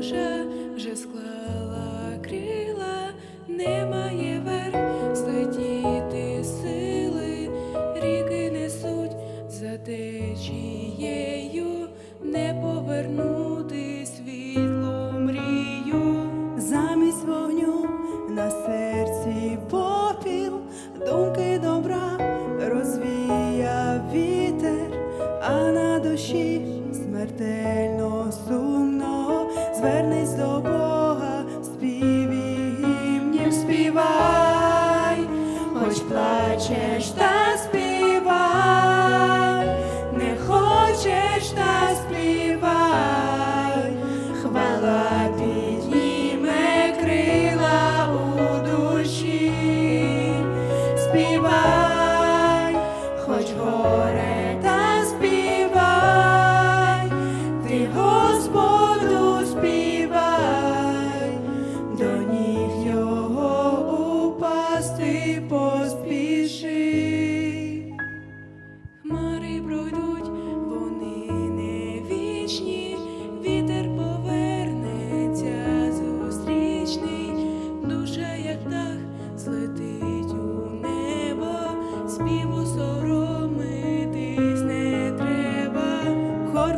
вже склала крила, немає верх, злетіти сили, ріки несуть за течією, не повернути світлу мрію. Замість вогню на серці попіл, думки добра розвіяв вітер, а на душі смертельно сумно звернись до Бога, співі гімнів співай, хоч плачеш пройдуть, вони вічні, вітер повернеться зустрічний, душа, як птах, злетить у небо, співу соромитись не треба. Хор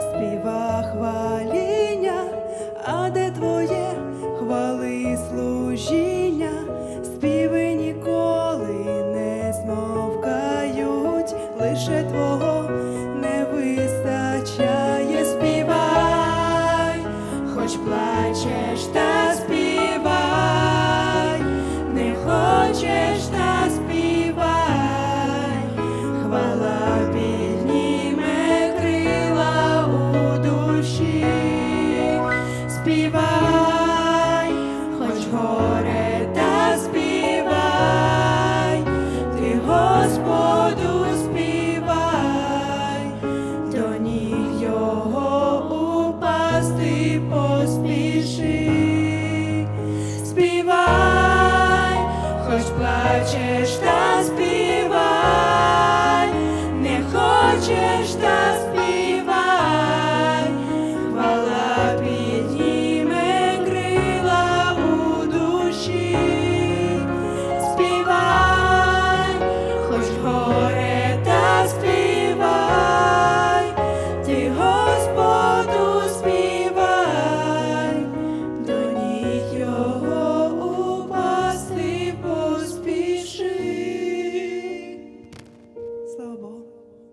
співа хваління, а де твоє хвали служіння, лише твого не вистачає, співай, хоч плачеш та співай, не хочеш та співай, хвала підніме крила у душі, співай, хоч горе та співай, час ти поспіши, співай, хоч.